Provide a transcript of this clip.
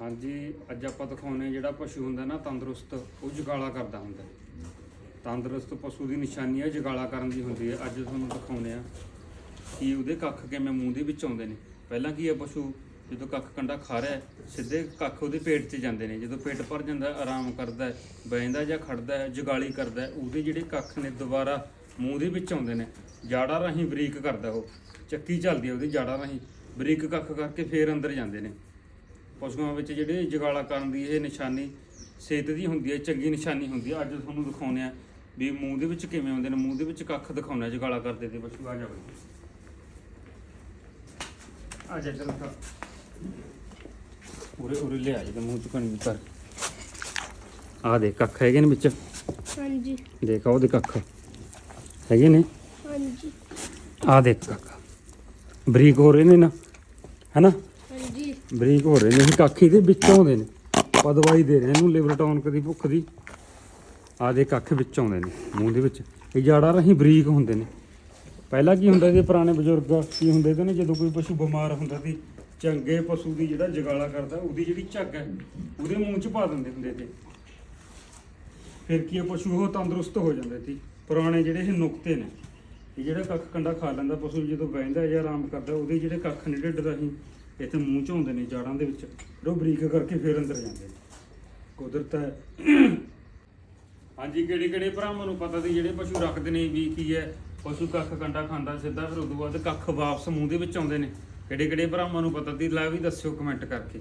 ਹਾਂਜੀ ਅੱਜ ਆਪਾਂ ਦਿਖਾਉਨੇ ਜਿਹੜਾ ਪਸ਼ੂ ਹੁੰਦਾ ਨਾ ਤੰਦਰੁਸਤ ਉਹ ਜਗਾਲਾ ਕਰਦਾ ਹੁੰਦਾ। ਤੰਦਰੁਸਤ ਪਸ਼ੂ ਦੀ ਨਿਸ਼ਾਨੀ ਹੈ ਜਗਾਲਾ ਕਰਨ ਦੀ ਹੁੰਦੀ ਹੈ ਅੱਜ ਤੁਹਾਨੂੰ ਦਿਖਾਉਨੇ ਆ ਕਿ ਉਹਦੇ ਕੱਖ ਕਿਵੇਂ ਮੂੰਹ ਦੇ ਵਿੱਚ ਆਉਂਦੇ ਨੇ। ਪਹਿਲਾਂ ਕੀ ਹੈ ਪਸ਼ੂ? ਜਦੋਂ ਕੱਖ ਕੰਡਾ ਖਾ ਰਿਹਾ ਸਿੱਧੇ ਕੱਖ ਉਹਦੇ ਪੇਟ 'ਚ ਜਾਂਦੇ ਨੇ। ਜਦੋਂ ਪੇਟ ਭਰ ਜਾਂਦਾ ਆਰਾਮ ਕਰਦਾ ਹੈ, ਬਹਿੰਦਾ ਜਾਂ ਖੜਦਾ ਜਗਾਲੀ ਕਰਦਾ ਉਹਦੇ ਜਿਹੜੇ ਕੱਖ ਨੇ ਦੁਬਾਰਾ ਮੂੰਹ ਦੇ ਵਿੱਚ ਆਉਂਦੇ ਨੇ ਜਾੜਾ ਰਾਹੀਂ ਬਰੀਕ ਕਰਦਾ ਉਹ। ਚੱਕੀ ਚੱਲਦੀ ਹੈ ਉਹਦੀ ਜਾੜਾ ਰਾਹੀਂ। ਬਰੀਕ ਕੱਖ ਕਰਕੇ ਫੇਰ ਅੰਦਰ ਜਾਂਦੇ ਨੇ। ਪਸ਼ੂਆਂ ਵਿੱਚ ਜਿਹੜੇ ਜਗਾਲਾ ਕਰਨ ਦੀ ਇਹ ਨਿਸ਼ਾਨੀ ਸਿਹਤ ਦੀ ਹੁੰਦੀ ਹੈ ਚੰਗੀ ਨਿਸ਼ਾਨੀ ਹੁੰਦੀ ਹੈ। ਅੱਜ ਤੁਹਾਨੂੰ ਦਿਖਾਉਂਦੇ ਆ ਵੀ ਮੂੰਹ ਦੇ ਵਿੱਚ ਕਿਵੇਂ ਆਉਂਦੇ ਨੇ। ਮੂੰਹ ਦੇ ਵਿੱਚ ਕੱਖ ਦਿਖਾਉਣਾ ਜਗਾਲਾ ਕਰਦੇ ਤੇ ਪਸ਼ੂ। ਆ ਜਾ। ਬਈ ਆ ਜਾ ਚਲ ਕਾ ਉਰੇ ਉਰੇ ਲੈ ਆ ਜੀ ਮੂੰਹ ਚ ਕਣੀ ਕਰ ਆ ਦੇ ਕੱਖ ਹੈਗੇ ਨੇ ਵਿੱਚ? ਹਾਂਜੀ। ਦੇਖ ਆ ਉਹਦੇ ਕੱਖ ਹੈਗੇ ਨੇ? ਹਾਂਜੀ। ਆ ਦੇਖ ਕੱਖ। ਬਰੀਕ ਹੋ ਰਹੇ ਨੇ ਨਾ ਹੈਨਾ? ਬਰੀਕ ਹੋ ਰਹੇ ਨੇ, ਅਸੀਂ ਕੱਖ ਦੇ ਵਿੱਚ ਆਉਂਦੇ ਨੇ। ਆਪਾਂ ਦਵਾਈ ਦੇ ਰਹੇ ਇਹਨੂੰ ਲਿਵਰ ਟੌਨਕ ਭੁੱਖ ਦੀ। ਆਹ ਕੱਖ ਵਿੱਚ ਆਉਂਦੇ ਨੇ, ਮੂੰਹ ਦੇ ਵਿੱਚ। ਇਹ ਜਾੜਾ ਰਾਹੀਂ ਬਰੀਕ ਹੁੰਦੇ ਨੇ। ਪਹਿਲਾਂ ਕੀ ਹੁੰਦਾ ਸੀ, ਪੁਰਾਣੇ ਬਜ਼ੁਰਗ ਕੀ ਹੁੰਦੇ ਸੀ ਨਾ, ਜਦੋਂ ਕੋਈ ਪਸ਼ੂ ਬਿਮਾਰ ਹੁੰਦਾ ਸੀ, ਚੰਗੇ ਪਸ਼ੂ ਦੀ ਜਿਹੜਾ ਜਗਾਲਾ ਕਰਦਾ, ਉਹਦੀ ਜਿਹੜੀ ਝੱਗ ਹੈ, ਉਹਦੇ ਮੂੰਹ 'ਚ ਪਾ ਦਿੰਦੇ ਹੁੰਦੇ ਤੇ ਫਿਰ ਕੀ ਹੈ ਪਸ਼ੂ ਉਹ ਤੰਦਰੁਸਤ ਹੋ ਜਾਂਦੇ ਸੀ। ਪੁਰਾਣੇ ਜਿਹੜੇ ਇਹ ਨੁਕਤੇ ਨੇ, ਇਹ ਜਿਹੜਾ ਕੱਖ ਕੰਡਾ ਖਾ ਲੈਂਦਾ, ਪਸ਼ੂ ਜਦੋਂ ਬਹਿੰਦਾ ਜਾਂ ਆਰਾਮ ਕਰਦਾ, ਉਹਦੇ ਜਿਹੜੇ ਕੱਖ ਨੇ, ਢਿੱਡ ਰਾਹੀਂ ਇੱਥੇ ਮੂੰਹ 'ਚ ਆਉਂਦੇ ਨੇ ਜਾੜਾਂ ਦੇ ਵਿੱਚ, ਫਿਰ ਉਹ ਬਰੀਕ ਕਰਕੇ ਫਿਰ ਅੰਦਰ ਜਾਂਦੇ ਨੇ। ਕੁਦਰਤ ਹੈ। ਹਾਂਜੀ, ਕਿਹੜੇ ਕਿਹੜੇ ਭਰਾਵਾਂ ਨੂੰ ਪਤਾ ਸੀ ਜਿਹੜੇ ਪਸ਼ੂ ਰੱਖਦੇ ਨੇ ਵੀ ਕੀ ਹੈ? ਪਸ਼ੂ ਕੱਖ ਕੰਡਾ ਖਾਂਦਾ ਸਿੱਧਾ, ਫਿਰ ਉਦੋਂ ਬਾਅਦ ਕੱਖ ਵਾਪਸ ਮੂੰਹ ਦੇ ਵਿੱਚ ਆਉਂਦੇ ਨੇ। ਕਿਹੜੇ ਕਿਹੜੇ ਭਰਾਵਾਂ ਨੂੰ ਪਤਾ ਸੀ? ਲੈ ਵੀ ਦੱਸਿਓ ਕਮੈਂਟ ਕਰਕੇ।